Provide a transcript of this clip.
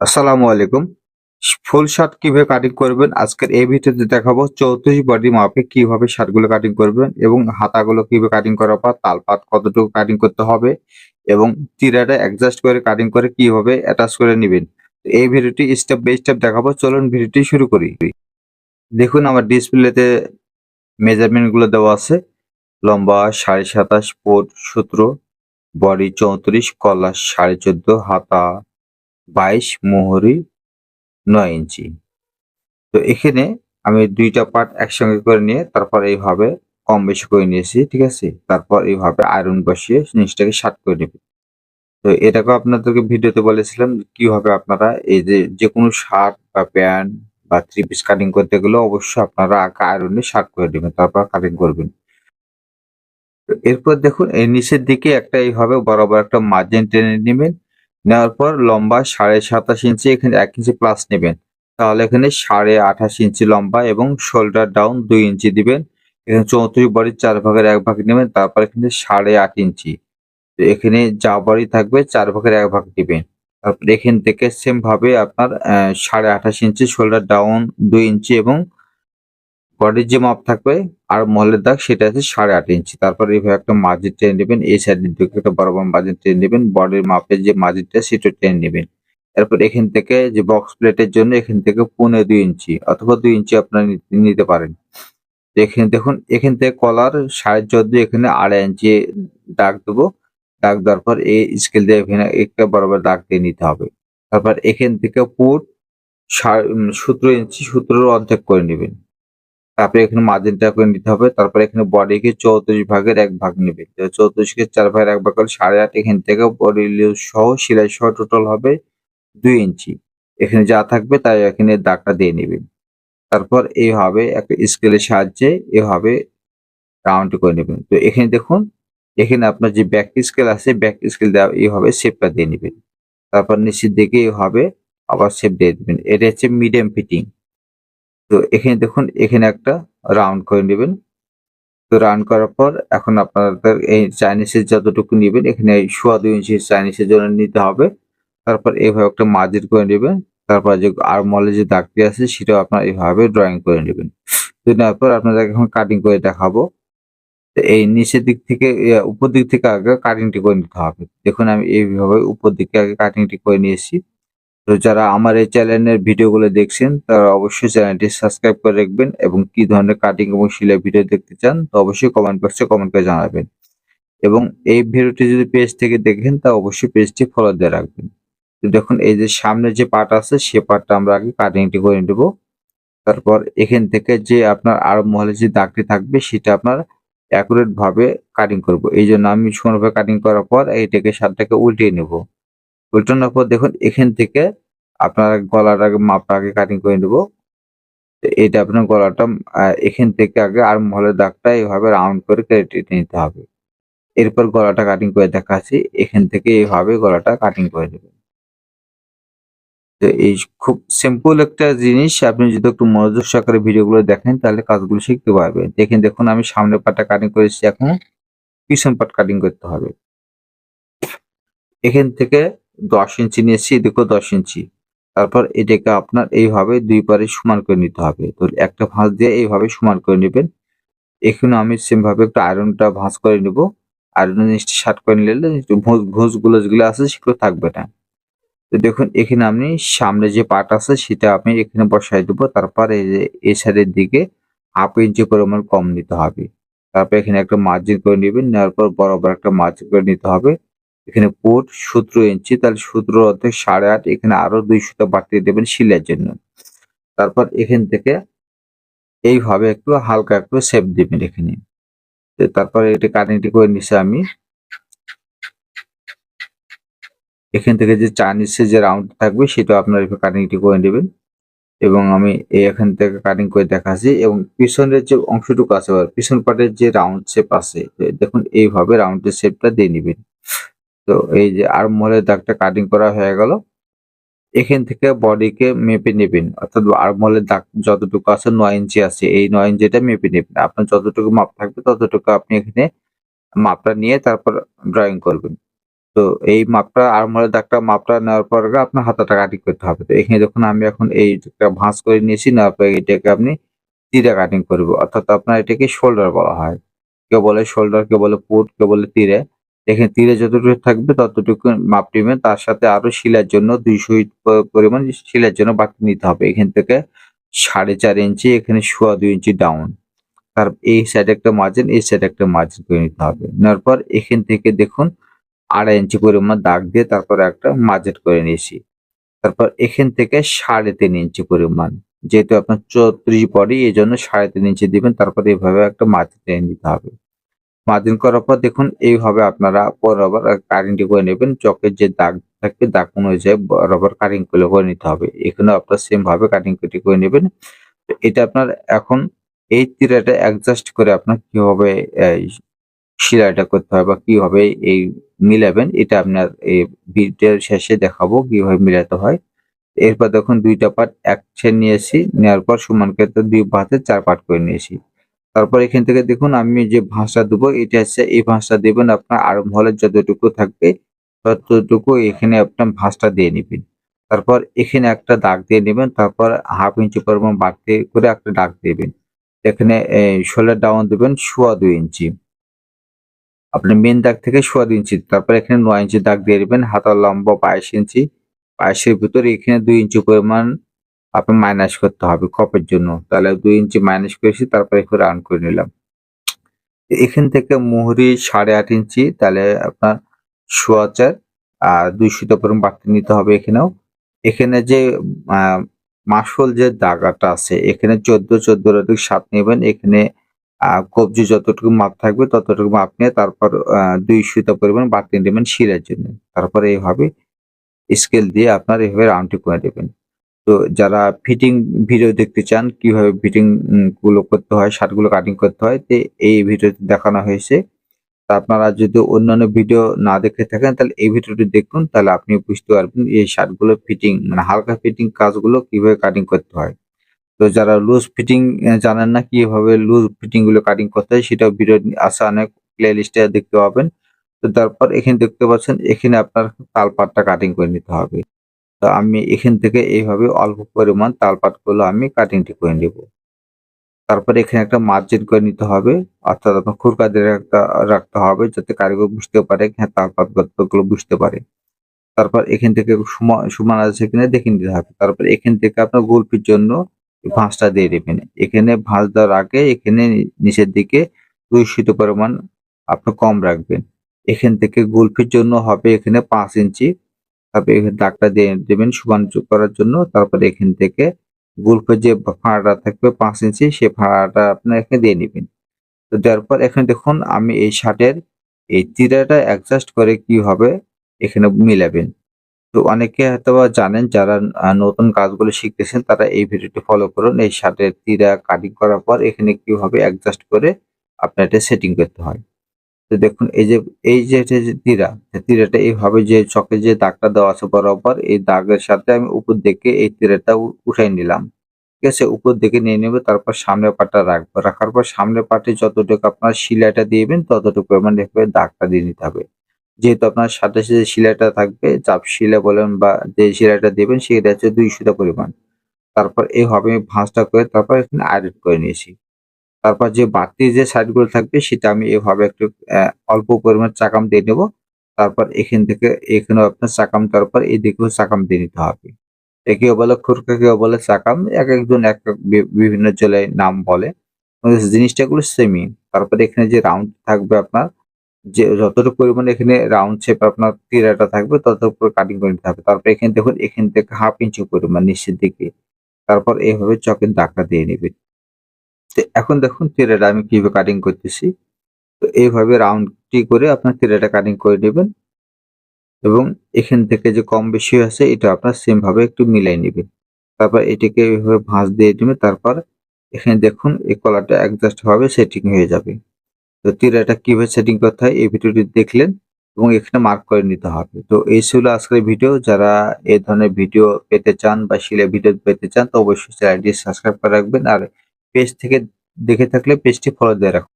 আসসালামু আলাইকুম। Full shirt কীভাবে কাটিং করবেন? আজকের এই ভিডিওতে দেখাবো চৌত্রিশ বডি মাপে কীভাবে শার্টগুলো কাটিং করবেন এবং হাতাগুলো কীভাবে কাটিং করার পর তালপাত কতটুকু কাটিং করতে হবে এবং তিরাটা অ্যাডজাস্ট করে কাটিং করে কীভাবে অ্যাটাচ করে নেবেন। এই ভিডিওটি স্টেপ বাই স্টেপ দেখাবো। চলুন ভিডিওটি শুরু করি। দেখুন আমার ডিসপ্লেতে মেজারমেন্টগুলো দেওয়া আছে। লম্বা সাড়ে সাতাশ ফুট সতেরো বডি চৌত্রিশ কলা সাড়ে চোদ্দ, হাতা বাইশ মোহরি নয় ইঞ্চি। তো এখানে আমি দুইটা পার্ট একসঙ্গে করে নিয়ে তারপর এইভাবে কম বেশি করে নিয়েছি, ঠিক আছে? তারপর এইভাবে আয়রন বসিয়ে জিনিসটাকে শার্ট করে নেবে। তো এটাকে আপনাদেরকে ভিডিওতে বলেছিলাম কীভাবে আপনারা এই যে যে কোনো শার্ট বা প্যান্ট বা থ্রি পিস কাটিং করতে গেলে অবশ্যই আপনারা আগে আয়রনে শার্ট করে নেবেন, তারপর কাটিং করবেন। এরপর দেখুন, এই নিচের দিকে একটা এইভাবে বরাবর একটা মার্জিন টেনে নেবেন। নেওয়ার পর লম্বা সাড়ে সাতাশ ইঞ্চি এখানে এক ইঞ্চি প্লাস নেবেন। তাহলে এখানে সাড়ে আঠাশ ইঞ্চি লম্বা এবং শোল্ডার ডাউন দুই ইঞ্চি দিবেন। এখানে চৌত্রিশ বডির চার ভাগের এক ভাগ নেবেন, তারপর এখানে সাড়ে আট ইঞ্চি। এখানে যা বাড়ি থাকবে চার ভাগের এক ভাগ দিবেন। তারপর এখান থেকে সেম ভাবে আপনার সাড়ে আঠাশ ইঞ্চি শোল্ডার ডাউন দুই ইঞ্চি এবং বডির যে মাপ থাকবে আর মহলের দাগ সেটা আছে সাড়ে আট ইঞ্চি তারপর এইভাবে একটা মার্জিন টেনে নেবেন, এই সাইডের দিকে একটা বড় বড় মার্জিন ট্রেন নেবেন বডির মাপের যে মার্জিনটা সেটা ট্রেন নেবেন। এরপর এখান থেকে যে বক্স প্লেটের জন্য এখান থেকে পৌনে দুই ইঞ্চি অথবা দুই ইঞ্চি আপনারা নিতে- পারেন। এখানে দেখুন, এখান থেকে কলার সাড়ে চোদ্দ, এখানে আড়াই ইঞ্চি দাগ দেবো। দাগ দেওয়ার পর এই স্কেল দিয়ে এখানে একটা বরাবর দাগ দিয়ে নিতে হবে। তারপর এখান থেকে পুট সতেরো ইঞ্চি সতেরো অর্ধেক করে নেবেন। তারপরে এখানে মার্জিনটা করে নিতে হবে। তারপরে এখানে বডিকে চৌত্রিশ ভাগের এক ভাগ নেবে। চৌত্রিশকে চার ভাগের এক ভাগ করলে সাড়ে আট, এখান থেকে বডি সহ সেলাই সহ টোটাল হবে দুই ইঞ্চি। এখানে যা থাকবে তাই এখানে দাগটা দিয়ে নেবেন তারপর এইভাবে একটা স্কেলের সাহায্যে এভাবে রাউন্ড করে নেবেন তো এখানে দেখুন, এখানে আপনার যে ব্যাক স্কেল আছে ব্যাক স্কেল দেওয়া এইভাবে শেপটা দিয়ে নেবেন তারপর নিচের দিকে এইভাবে আবার শেপ দিয়ে দেবেন এটা হচ্ছে মিডিয়াম ফিটিং তো এখানে দেখুন, এখানে একটা রাউন্ড করে নেবেন। তো রাউন্ড করার পর এখন আপনাদের এই চাইনিজের যতটুকু নেবেন, এখানে এই সোয়া দুই ইঞ্চি চাইনিজের জন্য নিতে হবে। তারপর এইভাবে একটা মার্জিন করে নেবেন। তারপর যে আর মলে যে দাগটি আছে, সেটাও আপনার এইভাবে ড্রয়িং করে নেবেন। তো নেওয়ার পর আপনাদের এখন কাটিং করে দেখাবো। এই নিচের দিক থেকে উপর দিক থেকে আগে কাটিংটি করে নিতে হবে। দেখুন, আমি এইভাবে উপর দিকে আগে কাটিংটি করে নিয়েছি। তো যারা আমার এই চ্যানেলের ভিডিওগুলো দেখছেন, তারা অবশ্যই চ্যানেলটি সাবস্ক্রাইব করে রাখবেন এবং কি ধরনের কাটিং এবং সিলাই ভিডিও দেখতে চান, তো অবশ্যই কমেন্ট বক্সে কমেন্ট করে জানাবেন। এবং এই ভিডিওটি যদি পেজ থেকে দেখেন, তা অবশ্যই পেজটি ফলো দিয়ে রাখবেন। তো দেখুন, এই যে সামনে যে পার্ট আছে, সে পার্টটা আমরা আগে কাটিংটি করে নেব। তারপর এখান থেকে যে আপনার আর মহলে যে দাগটি থাকবে, সেটা আপনার অ্যাকুরেট ভাবে কাটিং করব। এই জন্য আমি সুন্দরভাবে কাটিং করার পর এইটাকে শার্টটাকে উল্টিয়ে নেব। উল্টানোর পর দেখুন, এখান থেকে আপনার আগে মাপটা আগে কাটিং করে নেব। এটা আপনার গলাটা এখান থেকে আগে আর মহলের দাগটা এইভাবে রাউন্ড করে কেটে নিতে হবে। এরপর গলাটা কাটিং করে দেখাচ্ছি, এখান থেকে এইভাবে গলাটা কাটিং করে নেবেন। তো এই খুব সিম্পল একটা জিনিস, আপনি যদি একটু মনোযোগ সহকারে ভিডিওগুলো দেখেন, তাহলে কাজগুলো শিখতে পারবেন। দেখেন, দেখুন, আমি সামনের পাটটা কাটিং করেছি এখন, পিছন পাট কাটিং করতে হবে। এখান থেকে দশ ইঞ্চি নিয়েছি এদিকে দশ ইঞ্চি। তারপর এটাকে আপনার এইভাবে দুই পারে সমান করে নিতে হবে। তো একটা ভাঁজ দিয়ে এইভাবে সমান করে নেবেন। এখানে আমি সেম ভাবে একটু আয়রনটা ভাঁজ করে নিব। আয়রন জিনিসটা শার্ট করে নিলে ঘোষ ঘোষগুলো যেগুলো আছে সেগুলো থাকবে না। তো দেখুন, এখানে আপনি সামনে যে পার্ট আছে সেটা আপনি এখানে বসাই দেবো। তারপর এই সাইডের দিকে হাফ ইঞ্চি পরিমাণ কম নিতে হবে। তারপর এখানে একটা মার্জিন করে নেবেন। নেওয়ার পর বরাবর একটা মার্জিন করে নিতে হবে। এখানে পুট সতেরো ইঞ্চি, তাহলে সতেরো অর্ধেক সাড়ে আট, এখানে আরও দুই সুতো বাড়িয়ে দেবেন শিলের জন্য। তারপর এখান থেকে এইভাবে একটু হালকা একটু শেপ দিবেন এখানে। তারপরে এটা কাটিংটি করে নিছি আমি এখান থেকে যে চাইনিজের যে রাউন্ড থাকবে, সেটা আপনার কাটিংটি করে নেবেন। এবং আমি এখান থেকে কাটিং করে দেখাচ্ছি এবং পিছনের যে অংশটুকু আছে, পিছন পাটের যে রাউন্ড শেপ আছে, দেখুন এইভাবে রাউন্ডের শেপটা দিয়ে নেবেন। তো এই যে আর মহলের দাগটা কাটিং করা হয়ে গেল। এখান থেকে বডিকে মেপে নেবেন। অর্থাৎ আরমহলের দাগ যতটুকু আছে নয় ইঞ্চি আছে। এই নয় ইঞ্চিটা মেপে নেবেন। আপনার যতটুকু মাপ থাকবে ততটুকু আপনি এখানে মাপটা নিয়ে তারপর ড্রয়িং করবেন। তো এই মাপটা আরমহলের দাগটা মাপটা নেওয়ার পর আপনার হাতাটা কাটিং করতে হবে। তো এখানে দেখুন আমি এখন এইটা ভাঁজ করে নিয়েছি, নেওয়ার পর এটাকে আপনি তীরে কাটিং করব। অর্থাৎ আপনার এটাকে শোল্ডার বলা হয়। কেউ বলে শোল্ডার কেউ বলে পুট কেউ বলে তীরে। এখানে তীরে যতটুকু থাকবে, ততটুকু মাপ নেবেন তার সাথে আরও শিলার জন্য দুইশো পরিমাণ শিলার জন্য বাড়তি নিতে হবে। এখান থেকে সাড়ে চার ইঞ্চি, এখানে সোয়া দুই ইঞ্চি ডাউন তার এই সাইডে একটা মার্জিন এই সাইডে একটা মার্জিন করে নিতে হবে। নেওয়ার পর এখান থেকে দেখুন আড়াই ইঞ্চি পরিমাণ দাগ দিয়ে তারপর একটা মার্জিন করে নিয়েছি। তারপর এখান থেকে সাড়ে তিন ইঞ্চি পরিমাণ। যেহেতু আপনার চৌত্রিশ বডি এই জন্য সাড়ে তিন ইঞ্চি দিবেন, তারপর এইভাবে একটা মার্জিন নিতে হবে। মার্জিন করার পর দেখুন, এইভাবে আপনারা বরাবর কাটিংটি করে নেবেন। চকের যে দাগ থাকবে, দাগ অনুযায়ী বরাবর কাটিং করে করে নিতে হবে। এখানে আপনার সেম ভাবে কাটিং কেটে করে নেবেন। এটা আপনার এখন এই তিরাটা অ্যাডজাস্ট করে আপনার কীভাবে সেলাইটা করতে হয় বা কীভাবে এই মিলাবেন, এটা আপনার এই ভিডিওর শেষে দেখাবো কীভাবে মিলাতে হয়। এরপর দেখুন, দুইটা পার্ট একসাথে নিয়েছি নেওয়ার পর সমান ক্ষেত্রে দুই ভাতে চার পার্ট করে নিয়েছি। তারপর এখান থেকে দেখুন আমি যে ভাঁজটা দেবো, এটা হচ্ছে এই ভাঁজটা দেবেন আপনার আরম হলের যতটুকু থাকবে ততটুকু এখানে আপনার ভাঁজটা দিয়ে নেবেন। তারপর এখানে একটা দাগ দিয়ে নেবেন, তারপর হাফ ইঞ্চি পরিমাণ বাড়তে করে একটা দাগ দেবেন। এখানে শোল্ডার ডাউন দেবেন সোয়া দুই ইঞ্চি। আপনি মেন দাগ থেকে সোয়া দুই ইঞ্চি, তারপর এখানে নয় ইঞ্চি দাগ দিয়ে দেবেন হাতার লম্বা বাইশ ইঞ্চি। বাইশের ভিতরে এখানে দুই ইঞ্চি পরিমাণ আপনার মাইনাস করতে হবে কপের জন্য। তাহলে দুই ইঞ্চি মাইনাস করেছি, তারপরে একটু রাউন্ড করে নিলাম। এখান থেকে মোহরি সাড়ে আট ইঞ্চি, তাহলে আপনার সোয়া চার আর দুই সুতো পরিমাণ বাড়তি নিতে হবে এখানেও। এখানে যে মাসল যে দাগাটা আছে, এখানে চোদ্দ চোদ্দ অধিক সাত নেবেন। এখানে কবজি যতটুকু মাপ থাকবে, ততটুকু মাপ নিয়ে তারপর দুই সুতো পরিমাণ বাড়তি নেবেন শিরার জন্য। তারপরে এইভাবে স্কেল দিয়ে আপনার এইভাবে রাউন্ডটি করে দেবেন। তো যারা ফিটিং ভিডিও দেখতে চান, কীভাবে ফিটিংগুলো করতে হয় শার্টগুলো কাটিং করতে হয়, তো এই ভিডিওতে দেখানো হয়েছে। আপনারা যদি অন্যান্য ভিডিও না দেখে থাকেন, তাহলে এই ভিডিওটি দেখুন, তাহলে আপনি বুঝতে পারবেন এই শার্টগুলো ফিটিং মানে হালকা ফিটিং কাজগুলো কীভাবে কাটিং করতে হয়। তো যারা লুজ ফিটিং জানেন না কীভাবে লুজ ফিটিংগুলো কাটিং করতে হয় সেটা ভিডিও আছে অনেক প্লে লিস্টে দেখতে পাবেন। তো তারপর এখানে দেখতে পাচ্ছেন, এখানে আপনার তালপাটটা কাটিং করে নিতে হবে। তো আমি এখান থেকে এইভাবে অল্প পরিমাণ তালপাটগুলো আমি কাটিংটি করে নেব। তারপরে এখানে একটা মার্জিন করে নিতে হবে, অর্থাৎ আপনার খুরকা দিয়ে রাখতে হবে যাতে কারিগর বুঝতে পারে হ্যাঁ তালপাতগুলো বুঝতে পারে। তারপর এখান থেকে সমান আছে কিনা দেখে নিতে হবে। তারপর এখান থেকে আপনার গোলপির জন্য ভাঁজটা দিয়ে দেবেন। এখানে ভাঁজ দেওয়ার আগে এখানে নিচের দিকে দূষিত পরিমাণ আপনি কম রাখবেন। এখান থেকে গুলফির জন্য হবে এখানে পাঁচ ইঞ্চি এখানে দাগটা দিয়ে দেবেন সমান করার জন্য, তারপরে এখান থেকে গুলফের যে ফাড়াটা থাকবে পাঁচ ইঞ্চি, সে ফাড়াটা আপনার এখানে দিয়ে নেবেন। তো দেওয়ার পর এখানে দেখুন, আমি এই শার্টের এই তিরাটা অ্যাডজাস্ট করে কি হবে এখানে মিলাবেন। তো অনেকে হয়তো জানেন, যারা নতুন কাজগুলো শিখতেছেন, তারা এই ভিডিওটি ফলো করুন। এই শার্টের তিরা কাটিং করার পর এখানে কীভাবে অ্যাডজাস্ট করে আপনার এটা সেটিং করতে হয়। তো দেখুন, এই যে এই যে যে তীরা তীরাটা এইভাবে যে চকে যে দাগটা দেওয়া আছে বরাবর, এই দাগের সাথে আমি উপর দিকে এই তীরাটা উঠাই নিলাম। ঠিক আছে? উপর দিকে নিয়ে নেবে, তারপর সামনের পাটটা রাখব। রাখার পর সামনের পাটে যতটুকু আপনার শিলাটা দিয়েবেন ততটুকু মানে দাগটা দিয়ে নিতে হবে। যেহেতু আপনার সাথে সাথে শিলাটা থাকবে, চাপ শিলা বলেন বা যে শিলাটা দেবেন, সেটা হচ্ছে দুই পরিমাণ। তারপর এইভাবে ভাঁজটা করে, তারপর এখানে আয়রন করে নিয়েছি। তারপর যে বাড়তি যে সাইডগুলো থাকবে সেটা আমি এভাবে একটু অল্প পরিমাণ চাকাম দিয়ে নেব। তারপর এখান থেকে এখানেও আপনার চাকাম দেওয়ার পর এদিকেও চাকাম দিয়ে নিতে হবে। একেও বলে খুরকা কেউ বলে চাকাম, এক একজন এক বিভিন্ন জেলায় নাম বলে। জিনিসটা জিনিসটাগুলো সেমই তারপরে এখানে যে রাউন্ড থাকবে আপনার, যে যতটুকু পরিমাণে এখানে রাউন্ড শেপ আপনার তীরাটা থাকবে, ততটুকু কাটিং করে নিতে হবে। তারপর এখানে দেখুন, এখান থেকে হাফ ইঞ্চি পরিমাণ নিচের দিকে। তারপর এইভাবে চকের দাগটা দিয়ে নেবেন। এখন দেখুন তীরাটা আমি কীভাবে কাটিং করতেছি। তো এইভাবে রাউন্ডটি করে আপনার তীরাটা কাটিং করে নেবেন এবং এখান থেকে যে কম বেশি আছে এটা আপনার সেম ভাবে একটু মিলাই নেবেন। তারপর এটিকে এইভাবে ভাঁজ দিয়ে নেবেন, তারপর এখানে দেখুন এই কলারটা অ্যাডজাস্ট ভাবে সেটিং হয়ে যাবে। তো তীরাটা কীভাবে সেটিং করতে হয়, এই ভিডিওটি দেখলেন এবং এখানে মার্ক করে নিতে হবে। তো এই ছিল আজকের ভিডিও যারা এই ধরনের ভিডিও পেতে চান বা শিলে ভিডিও পেতে চান, তো অবশ্যই চ্যানেলটি সাবস্ক্রাইব করে রাখবেন। আর পেজ থেকে দেখে থাকলে পেজটি ফলো দিয়ে রাখুন